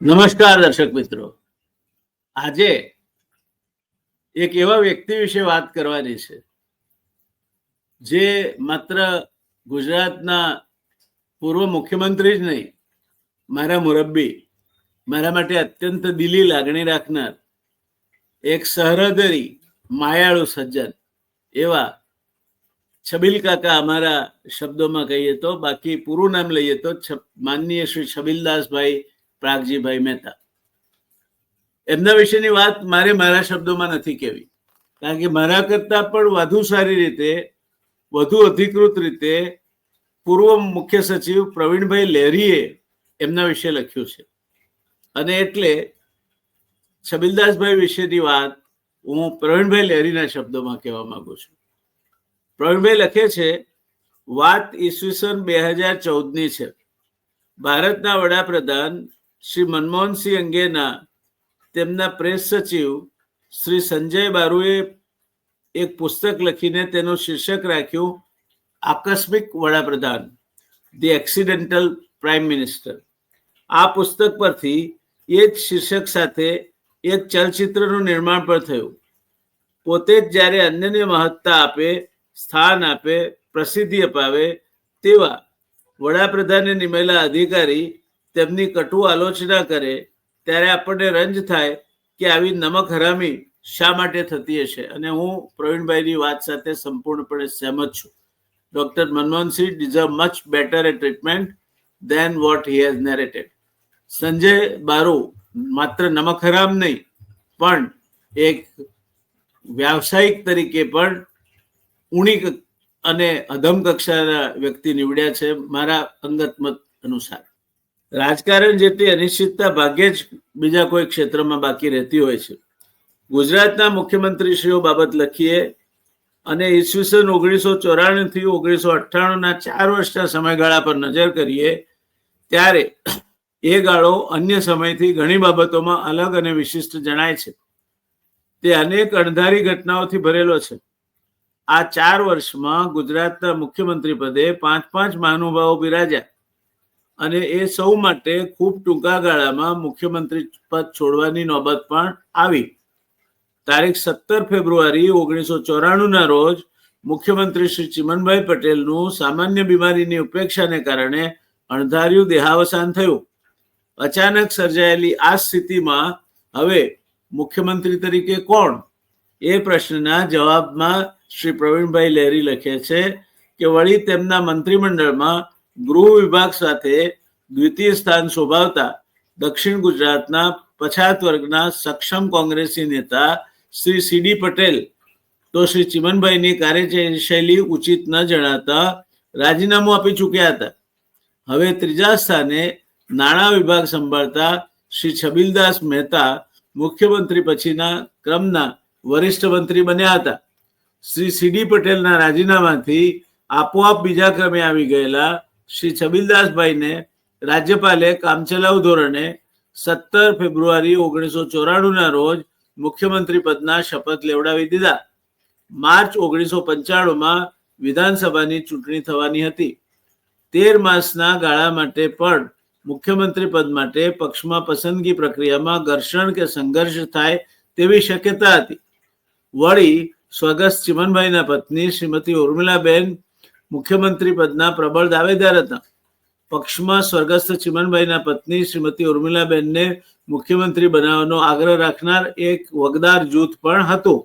નમસ્કાર દર્શક મિત્રો. આજે એક એવા વ્યક્તિ વિશે વાત કરવાની છે, જે માત્ર ગુજરાતના પૂર્વ મુખ્યમંત્રી જ નહીં, મારા મુરબ્બી, મારા માટે અત્યંત દિલી લાગણી રાખનાર એક સહૃદયી માયાળુ સજ્જન, એવા છબીલ કાકા અમારા શબ્દોમાં કહીએ તો, બાકી પૂરું નામ લઈએ તો માનનીય શ્રી છબીલદાસભાઈ પ્રાગજીભાઈ મહેતા. એમના વિશેની વાત મારે મારા શબ્દોમાં નથી કહેવી. કારણ કે મારા કરતા પણ વધુ સારી રીતે, વધુ અધિકૃત રીતે પૂર્વ મુખ્ય સચિવ પ્રવીણભાઈ લહેરીએ એમના વિશે લખ્યું છે. અને એટલે છબીલદાસભાઈ વિશેની વાત હું પ્રવીણભાઈ લહેરીના શબ્દોમાં કહેવા માંગુ છું. પ્રવીણભાઈ લખે છે, વાત ઈસવીસન બે હજાર ચૌદની છે. ભારતના વડાપ્રધાન શ્રી મનમોહનસિંહ અંગેના તેમના પ્રેસ સચિવ શ્રી સંજય બારુએ એક પુસ્તક લખીને તેનું શીર્ષક રાખ્યું, આકસ્મિક વડાપ્રધાન, ધી એક્સિડેન્ટલ પ્રાઇમ મિનિસ્ટર. આ પુસ્તક પરથી એ જ શીર્ષક સાથે એક ચલચિત્રનું નિર્માણ પણ થયું. પોતે જ જ્યારે અન્યને મહત્તા આપે, સ્થાન આપે, પ્રસિદ્ધિ અપાવે તેવા વડાપ્રધાને નિમેલા અધિકારી તેમની કટુ આલોચના કરે, ત્યારે આપણને રંજ થાય કે આવી નમક હરામી શા માટે થતી હશે? અને હું પ્રવીણભાઈની વાત સાથે સંપૂર્ણપણે સહેમત છું. Doctor Manmohan Singh deserve much better a treatment than what he has narrated Sanjay Baru, માત્ર નમક હરામ નહીં, પણ એક વ્યાવસાયિક તરીકે પણ ઉણી અને અધમ કક્ષાના વ્યક્તિ નીવડ્યા છે મારા અંગત મત અનુસાર. રાજકારણ જેટલી અનિશ્ચિતતા ભાગ્યે જ બીજા કોઈ ક્ષેત્રમાં બાકી રહેતી હોય છે. ગુજરાતના મુખ્યમંત્રીશ્રીઓ બાબત લખીએ, અને ઈસવીસન ઓગણીસો ચોરાણું થી ઓગણીસો અઠ્ઠાણુંના ચાર વર્ષના સમયગાળા પર નજર કરીએ, ત્યારે એ ગાળો અન્ય સમયથી ઘણી બાબતોમાં અલગ અને વિશિષ્ટ જણાય છે. તે અનેક અણધારી ઘટનાઓથી ભરેલો છે. આ ચાર વર્ષમાં ગુજરાતના મુખ્યમંત્રી પદે પાંચ પાંચ મહાનુભાવો બિરાજ્યા. અને એ સૌ માટે ખૂબ ટૂંકા ગાળામાં મુખ્યમંત્રી પદ છોડવાની નોબત પણ આવી. તારીખ સત્તર ફેબ્રુઆરી ઓગણીસો ચોરાણુંના રોજ મુખ્યમંત્રી શ્રી ચિમનભાઈ પટેલનું સામાન્ય બીમારીની ઉપેક્ષાને કારણે અણધાર્યું દેહાવસાન થયું. અચાનક સર્જાયેલી આ સ્થિતિમાં હવે મુખ્યમંત્રી તરીકે કોણ? એ પ્રશ્નના જવાબમાં શ્રી પ્રવીણભાઈ લહેરી લખે છે કે વળી તેમના મંત્રીમંડળમાં ગૃહ વિભાગ સાથે દ્વિતીય સ્થાન શોભાવતા દક્ષિણ ગુજરાતના પછાત વર્ગના સક્ષમ કોંગ્રેસી નેતા શ્રી સીડી પટેલ તો શ્રી ચિમનભાઈની કાર્યશૈલી ઉચિત ન જણાતા રાજીનામું આપી ચૂક્યા હતા. હવે ત્રીજા સ્થાને નાણાં વિભાગ સંભાળતા શ્રી છબીલદાસ મહેતા મુખ્યમંત્રી પછીના ક્રમના વરિષ્ઠ મંત્રી બન્યા હતા. શ્રી સીડી પટેલના રાજીનામાથી આપોઆપ બીજા ક્રમે આવી ગયેલા શ્રી છબીલદાસભાઈને રાજ્યપાલે કામચલાઉ ધોરણે સત્તર ફેબ્રુઆરી ઓગણીસો ચોરાણુંના રોજ મુખ્યમંત્રી પદના શપથ લેવડાવી દીધા. માર્ચ ઓગણીસો પંચાણુંમાં વિધાનસભાની ચૂંટણી થવાની હતી. તેર માસના ગાળા માટે પણ મુખ્યમંત્રી પદ માટે પક્ષમાં પસંદગી પ્રક્રિયામાં ઘર્ષણ કે સંઘર્ષ થાય તેવી શક્યતા હતી. વળી સ્વર્ગસ્થ ચિમનભાઈના પત્ની શ્રીમતી ઉર્મિલાબેન મુખ્યમંત્રી પદના પ્રબળ દાવેદાર હતા. પક્ષમાં સ્વર્ગસ્થ ચિમનભાઈના પત્ની શ્રીમતી ઉર્મિલાબેનને મુખ્યમંત્રી બનાવવાનો આગ્રહ રાખનાર એક વગદાર જૂથ પણ હતું.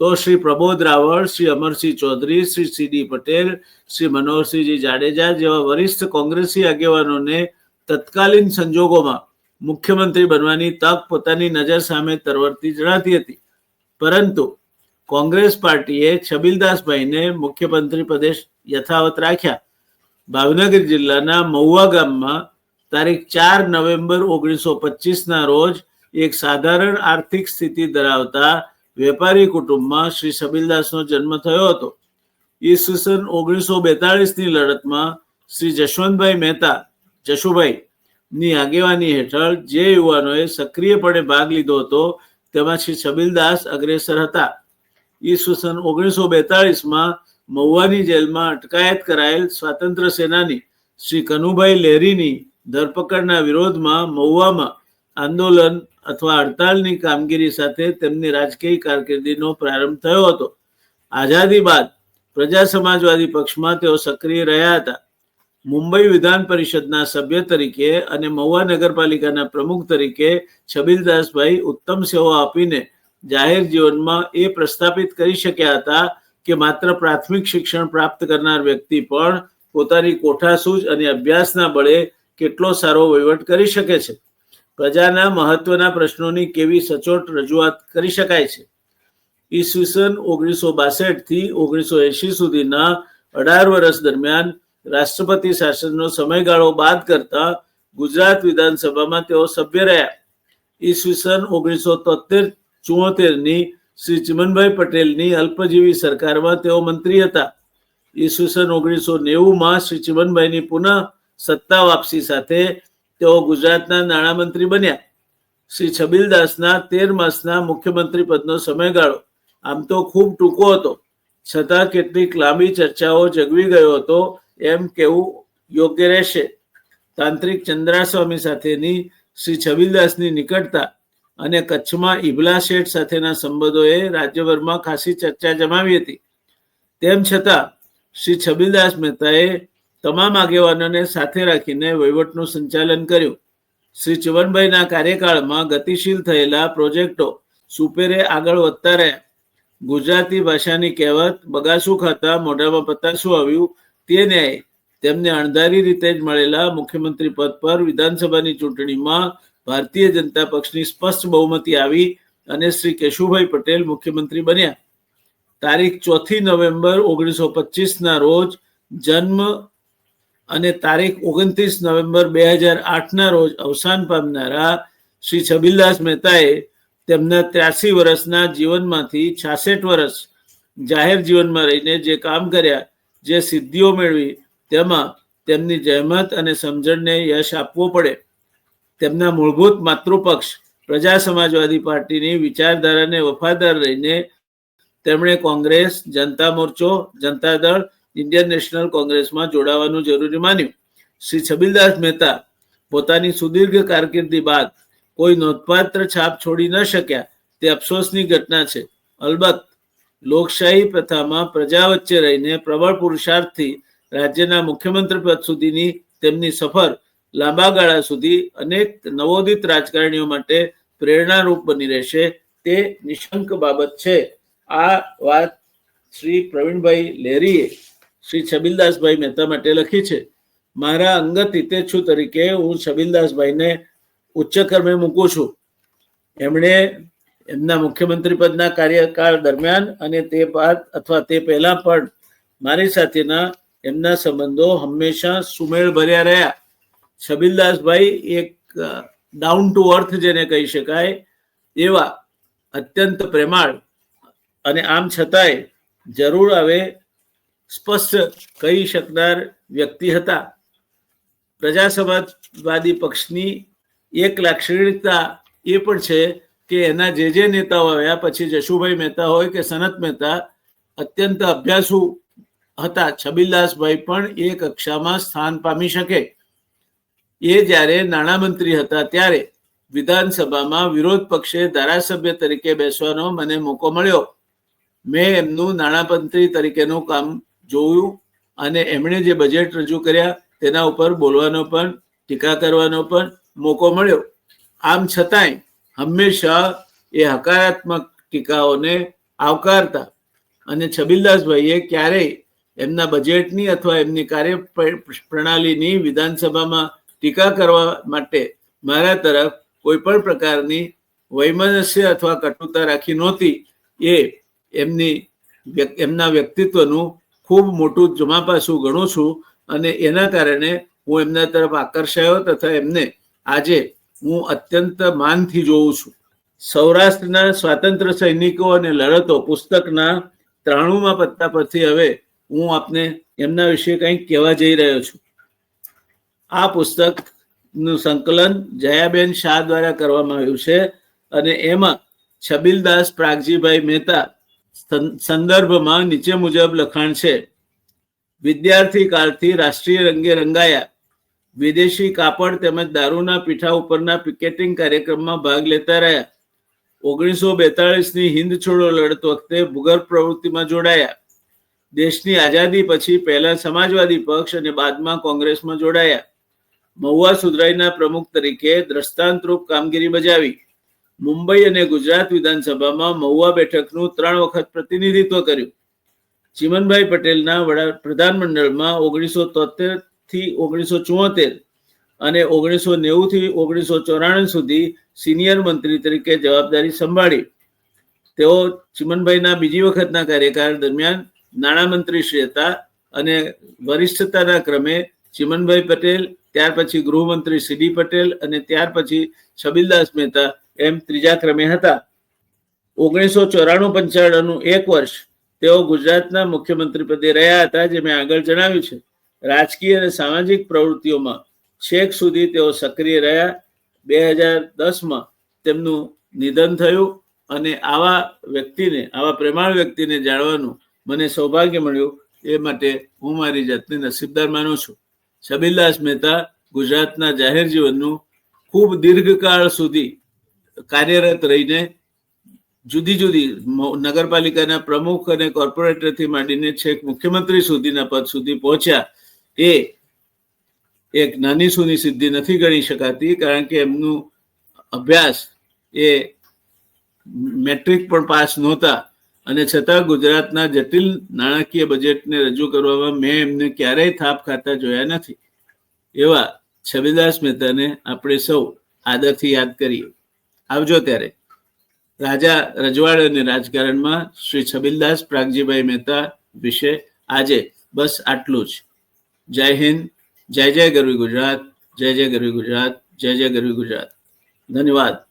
તો શ્રી પ્રબોધ રાવળ, શ્રી અમરસિંહ ચૌધરી, શ્રી સીડી પટેલ, શ્રી મનોહરસિંહજી જાડેજા જેવા વરિષ્ઠ કોંગ્રેસી આગેવાનોને તત્કાલીન સંજોગોમાં મુખ્યમંત્રી બનવાની તક પોતાની નજર સામે તરવરતી જણાતી હતી. પરંતુ કોંગ્રેસ પાર્ટીએ છબીલદાસભાઈને મુખ્યમંત્રી પદે યથાવત રાખ્યા. ભાવનગર જિલ્લાના મહુવા ગામમાં તારીખ ચાર નવેમ્બર ઓગણીસો પચીસના રોજ એક સાધારણ આર્થિક સ્થિતિ ધરાવતા વેપારી કુટુંબમાં શ્રી છબીલદાસનો જન્મ થયો હતો. ઈસવીસન ઓગણીસો બેતાળીસની લડતમાં શ્રી જશવંતભાઈ મહેતા જશુભાઈ ની આગેવાની હેઠળ જે યુવાનોએ સક્રિયપણે ભાગ લીધો હતો, તેમાં શ્રી છબીલદાસ અગ્રેસર હતા. ઈસવીસન ઓગણીસો બેતાળીસમાં મહુવાની જેલમાં અટકાયત કરાયેલ સ્વાતંત્ર્ય સેનાની શ્રી કનુભાઈ લહેરીની ધરપકડના વિરોધમાં મહુવામાં આંદોલન અથવા હડતાલની કામગીરી સાથે તેમની રાજકીય કારકિર્દીનો પ્રારંભ થયો હતો. આઝાદી બાદ પ્રજા સમાજવાદી પક્ષમાં તેઓ સક્રિય રહ્યા હતા. મુંબઈ વિધાન પરિષદના સભ્ય તરીકે અને મહુવા નગરપાલિકાના પ્રમુખ તરીકે છબીલદાસભાઈ ઉત્તમ સેવા આપીને જાહેર જીવનમાં એ પ્રસ્થાપિત કરી શક્યા હતા કે માત્ર પ્રાથમિક શિક્ષણ પ્રાપ્ત કરનાર વ્યક્તિ પણ પોતાની કોઠાસૂઝ અને અભ્યાસના બળે કેટલો સારો વહીવટ કરી શકે છે? પ્રજાના મહત્વના પ્રશ્નોની કેવી સચોટ રજૂઆત કરી શકાય છે? ઈસવીસન ઓગણીસો બાસઠથી ઓગણીસો એસી સુધીના અઢાર વર્ષ દરમિયાન રાષ્ટ્રપતિ શાસનનો સમયગાળો બાદ કરતા ગુજરાત વિધાનસભામાં તેઓ સભ્ય રહ્યા. ઈસવીસન ઓગણીસો તોતેરની શ્રી ચિમનભાઈ પટેલની અલ્પજીવી સરકારમાં તેઓ મંત્રી હતા. ઈસવીસન ઓગણીસો નેવુંમાં શ્રી ચિમનભાઈની પુનઃ સત્તા વાપસી સાથે તેઓ ગુજરાતના નાણામંત્રી બન્યા. શ્રી છબીલદાસના તેર માસના મુખ્યમંત્રી પદનો સમયગાળો આમ તો ખૂબ ટૂંકો હતો. છતાં કેટલીક લાંબી ચર્ચાઓ જગવી ગયો હતો એમ કેવું યોગ્ય રહેશે. તાંત્રિક ચંદ્રાસ્વામી સાથેની શ્રી છબીલદાસની નિકટતા અને કચ્છમાં ઇબલા શેઠ સાથેના સંબંધોએ રાજ્યભરમાં ખાસી ચર્ચા જમાવી હતી. તેમ છતાં, શ્રી છબીલદાસ મહેતાએ તમામ આગેવાનોને સાથે રાખીને વહીવટનું સંચાલન કર્યું. શ્રી ચુવનભાઈના કાર્યકાળમાં ગતિશીલ થયેલા પ્રોજેક્ટો સુપેરે આગળ વધતા રહ્યા. ગુજરાતી ભાષાની કહેવત, બગાસું ખાતા મોઢામાં પતાસું આવ્યું તે ન્યાય તેમને અણધારી રીતે જ મળેલા મુખ્યમંત્રી પદ પર વિધાનસભાની ચૂંટણીમાં ભારતીય જનતા પક્ષની સ્પષ્ટ બહુમતી આવી અને શ્રી કેશુભાઈ પટેલ મુખ્યમંત્રી બન્યા. તારીખ ચોથી નવેમ્બર ઓગણીસો પચીસના રોજ જન્મ અને તારીખ ઓગણત્રીસ નવેમ્બર બે હજાર આઠના રોજ અવસાન પામનારા શ્રી છબીલદાસ મહેતાએ તેમના ત્યાસી વર્ષના જીવનમાંથી છાસઠ વર્ષ જાહેર જીવનમાં રહીને જે કામ કર્યા, જે સિદ્ધિઓ મેળવી, તેમાં તેમની જહેમત અને સમજણને યશ આપવો પડે. તેમના મૂળભૂત માતૃપક્ષ પ્રજા સમાજવાદી પાર્ટીની વિચારધારાને વફાદાર રહીને તેમણે કોંગ્રેસ, જનતા મોરચો, જનતા દળ, ઇન્ડિયન નેશનલ કોંગ્રેસમાં જોડાવાનું જરૂરી માન્યું. શ્રી છબીલદાસ મહેતા પોતાની સુદીર્ઘ કારકિર્દી બાદ કોઈ નોંધપાત્ર છાપ છોડી ન શક્યા તે અફસોસની ઘટના છે. અલબત્ત, લોકશાહી પ્રથામાં પ્રજા વચ્ચે રહીને પ્રબળ પુરુષાર્થથી રાજ્યના મુખ્યમંત્રી પદ સુધીની તેમની સફર લાંબા ગાળા સુધી અનેક નવોદિત રાજકારણીઓ માટે પ્રેરણારૂપ બની રહેશે તે નિશંક બાબત છે. આ વાત શ્રી પ્રવીણભાઈ લેરીએ શ્રી છબીલદાસભાઈ મહેતા માટે લખી છે. મારા અંગત હિતેચ્છુ તરીકે હું છબીલદાસભાઈને ઉચ્ચ કર્મે મૂકું છું. એમણે એમના મુખ્યમંત્રી પદના કાર્યકાળ દરમિયાન અને તે બાદ અથવા તે પહેલા પણ મારી સાથેના એમના સંબંધો હંમેશા સુમેળ ભર્યા રહ્યા. છબીલદાસભાઈ એક ડાઉન ટુ અર્થ જેને કહી શકાય, એવા અત્યંત પ્રેમાળ અને આમ છતાંય જરૂર આવે સ્પષ્ટ કહી શકનાર વ્યક્તિ હતા. પ્રજા સમાજવાદી પક્ષની એક લાક્ષણિકતા એ પણ છે કે એના જે જે નેતાઓ આવ્યા, પછી જશુભાઈ મહેતા હોય કે સનત મહેતા, અત્યંત અભ્યાસુ હતા. છબીલદાસભાઈ પણ એ કક્ષામાં સ્થાન પામી શકે. એ જ્યારે નાણામંત્રી હતા ત્યારે વિધાનસભામાં વિરોધ પક્ષે ધારાસભ્ય તરીકે બેસવાનો મને મોકો મળ્યો. મેં એમનું નાણામંત્રી તરીકેનું કામ જોયું અને એમણે જે બજેટ રજૂ કર્યા તેના ઉપર બોલવાનો પણ, ટીકા કરવાનો પણ મોકો મળ્યો. આમ છતાંય હંમેશા એ હકારાત્મક ટીકાઓને આવકારતા અને છબીલદાસભાઈએ ક્યારેય એમના બજેટની અથવા એમની કાર્ય પ્રણાલીની વિધાનસભામાં ટીકા કરવા માટે મારા તરફ કોઈ પણ પ્રકારની વૈમનસ્ય અથવા કટુતા રાખી નહોતી. એ એમની એમના વ્યક્તિત્વનું ખૂબ મોટું જમાપાસું ગણું છું અને એના કારણે હું એમના તરફ આકર્ષાયો તથા એમને આજે હું અત્યંત માનથી જોઉં છું. સૌરાષ્ટ્રના સ્વાતંત્ર્ય સૈનિકો અને લડતો પુસ્તકના ત્રાણુમાં પત્તા પરથી હવે હું આપને એમના વિશે કંઈક કહેવા જઈ રહ્યો છું. આ પુસ્તકનું સંકલન જયાબેન શાહ દ્વારા કરવામાં આવ્યું છે અને એમાં છબીલદાસ પ્રાગજીભાઈ મહેતા સંદર્ભમાં નીચે મુજબ લખાણ છે. વિદ્યાર્થી કાળથી રાષ્ટ્રીય રંગે રંગાયા. વિદેશી કાપડ તેમજ દારૂના પીઠા ઉપરના પિકેટિંગ કાર્યક્રમમાં ભાગ લેતા રહ્યા. ઓગણીસો બેતાળીસની હિન્દ છોડો લડત વખતે ભૂગર્ભ પ્રવૃત્તિમાં જોડાયા. દેશની આઝાદી પછી પહેલા સમાજવાદી પક્ષ અને બાદમાં કોંગ્રેસમાં જોડાયા. મહુવા સુધરાઈના પ્રમુખ તરીકે દ્રષ્ટાંતરૂપ કામગીરી બજાવી મુંબઈ અને ગુજરાત વિધાનસભામાં મહુવા બેઠકનું ત્રણ વખત પ્રતિનિધિત્વ કર્યું. ચિમનભાઈ પટેલના વડા પ્રધાનમંડળમાં ઓગણીસો તોતેરથી ઓગણીસો ચુમ્મોતેર અને ઓગણીસો નેવું થી ઓગણીસો ચોરાણું સુધી સિનિયર મંત્રી તરીકે જવાબદારી સંભાળી. તેઓ ચિમનભાઈના બીજી વખતના કાર્યકાળ દરમિયાન નાણામંત્રી શ્રી હતા અને વરિષ્ઠતાના ક્રમે ચિમનભાઈ પટેલ ત્યાર પછી ગૃહમંત્રી સીડી પટેલ અને ત્યાર પછી છબીલદાસ મહેતા એમ ત્રીજા ક્રમે હતા. ઓગણીસો ચોરાણું પંચાણું એક વર્ષ તેઓ ગુજરાતના મુખ્યમંત્રી પદે રહ્યા હતા જે મેં આગળ જણાવ્યું છે. રાજકીય અને સામાજિક પ્રવૃત્તિઓમાં છેક સુધી તેઓ સક્રિય રહ્યા. બે હજાર દસમાં તેમનું નિધન થયું અને આવા વ્યક્તિને, આવા પ્રેમાળ વ્યક્તિને જાણવાનું મને સૌભાગ્ય મળ્યું. એ માટે હું મારી જાતને નસીબદાર માનું છું. છબીલદાસ મહેતા ગુજરાતના જાહેર જીવનનું ખૂબ દીર્ઘકાળ સુધી કાર્યરત રહીને જુદી જુદી નગરપાલિકાના પ્રમુખ અને કોર્પોરેટરથી માંડીને છેક મુખ્યમંત્રી સુધીના પદ સુધી પહોંચ્યા એ એક નાની સૂની સિદ્ધિ નથી ગણી શકાતી, કારણ કે એમનું અભ્યાસ એ મેટ્રિક પણ પાસ નહોતા. અને છતાં ગુજરાતના જટિલ નાણાકીય બજેટને રજૂ કરવામાં મેં એમને ક્યારેય થાપ ખાતા જોયા નથી. એવા છબીદાસ મહેતાને આપણે સૌ આદરથી યાદ કરીએ. આવજો ત્યારે. રાજા રજવાડ અને રાજકારણમાં શ્રી છબીલદાસ પ્રાગજીભાઈ મહેતા વિશે આજે બસ આટલું જ. જય હિન્દ, જય જય ગરવી ગુજરાત, જય જય ગરવી ગુજરાત, જય જય ગરવી ગુજરાત. ધન્યવાદ.